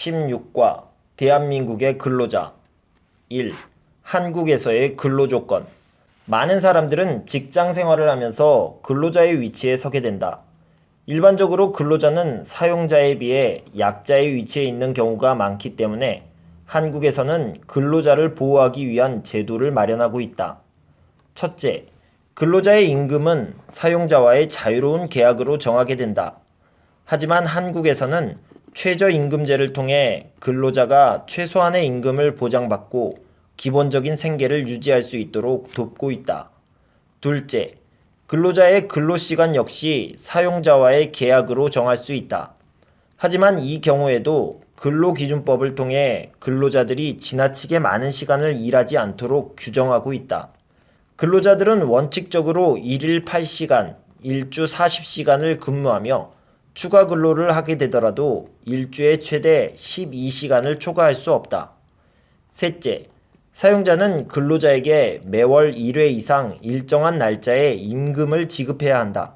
16과 대한민국의 근로자 1. 한국에서의 근로조건 많은 사람들은 직장 생활을 하면서 근로자의 위치에 서게 된다. 일반적으로 근로자는 사용자에 비해 약자의 위치에 있는 경우가 많기 때문에 한국에서는 근로자를 보호하기 위한 제도를 마련하고 있다. 첫째, 근로자의 임금은 사용자와의 자유로운 계약으로 정하게 된다. 하지만 한국에서는 최저임금제를 통해 근로자가 최소한의 임금을 보장받고 기본적인 생계를 유지할 수 있도록 돕고 있다. 둘째, 근로자의 근로시간 역시 사용자와의 계약으로 정할 수 있다. 하지만 이 경우에도 근로기준법을 통해 근로자들이 지나치게 많은 시간을 일하지 않도록 규정하고 있다. 근로자들은 원칙적으로 1일 8시간, 일주 40시간을 근무하며 추가 근로를 하게 되더라도 일주에 최대 12시간을 초과할 수 없다. 셋째, 사용자는 근로자에게 매월 1회 이상 일정한 날짜에 임금을 지급해야 한다.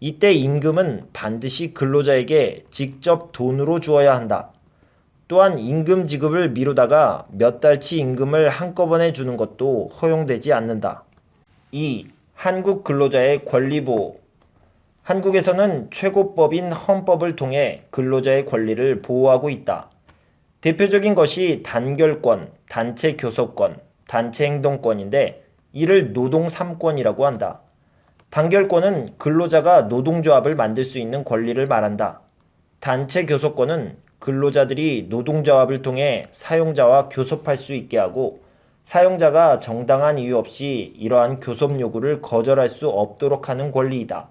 이때 임금은 반드시 근로자에게 직접 돈으로 주어야 한다. 또한 임금 지급을 미루다가 몇 달치 임금을 한꺼번에 주는 것도 허용되지 않는다. 2. 한국 근로자의 권리 보호. 한국에서는 최고법인 헌법을 통해 근로자의 권리를 보호하고 있다. 대표적인 것이 단결권, 단체 교섭권, 단체 행동권인데 이를 노동 3권이라고 한다. 단결권은 근로자가 노동조합을 만들 수 있는 권리를 말한다. 단체 교섭권은 근로자들이 노동조합을 통해 사용자와 교섭할 수 있게 하고 사용자가 정당한 이유 없이 이러한 교섭 요구를 거절할 수 없도록 하는 권리이다.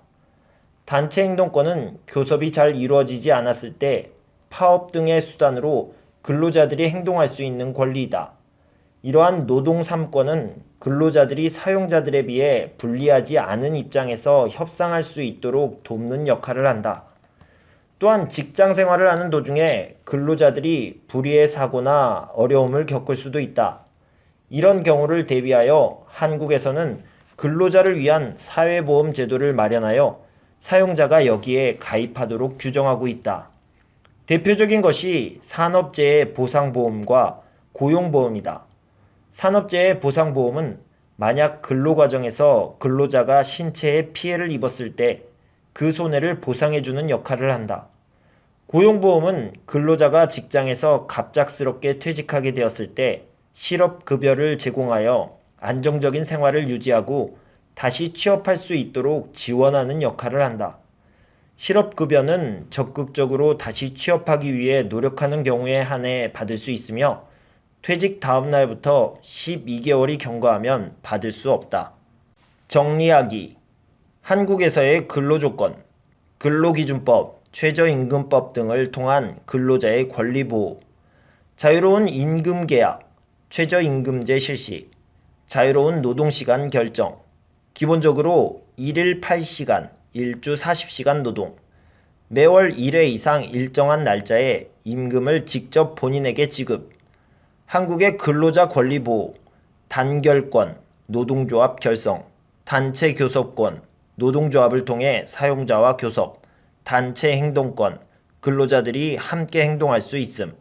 단체 행동권은 교섭이 잘 이루어지지 않았을 때 파업 등의 수단으로 근로자들이 행동할 수 있는 권리이다. 이러한 노동 3권은 근로자들이 사용자들에 비해 불리하지 않은 입장에서 협상할 수 있도록 돕는 역할을 한다. 또한 직장 생활을 하는 도중에 근로자들이 불의의 사고나 어려움을 겪을 수도 있다. 이런 경우를 대비하여 한국에서는 근로자를 위한 사회보험 제도를 마련하여 사용자가 여기에 가입하도록 규정하고 있다. 대표적인 것이 산업재해 보상보험과 고용보험이다. 산업재해 보상보험은 만약 근로 과정에서 근로자가 신체에 피해를 입었을 때 그 손해를 보상해주는 역할을 한다. 고용보험은 근로자가 직장에서 갑작스럽게 퇴직하게 되었을 때 실업급여를 제공하여 안정적인 생활을 유지하고 다시 취업할 수 있도록 지원하는 역할을 한다. 실업급여는 적극적으로 다시 취업하기 위해 노력하는 경우에 한해 받을 수 있으며 퇴직 다음 날부터 12개월이 경과하면 받을 수 없다. 정리하기 한국에서의 근로조건, 근로기준법, 최저임금법 등을 통한 근로자의 권리 보호, 자유로운 임금 계약, 최저임금제 실시, 자유로운 노동시간 결정, 기본적으로 1일 8시간, 일주 40시간 노동, 매월 1회 이상 일정한 날짜에 임금을 직접 본인에게 지급, 한국의 근로자 권리 보호, 단결권, 노동조합 결성, 단체 교섭권, 노동조합을 통해 사용자와 교섭, 단체 행동권, 근로자들이 함께 행동할 수 있음.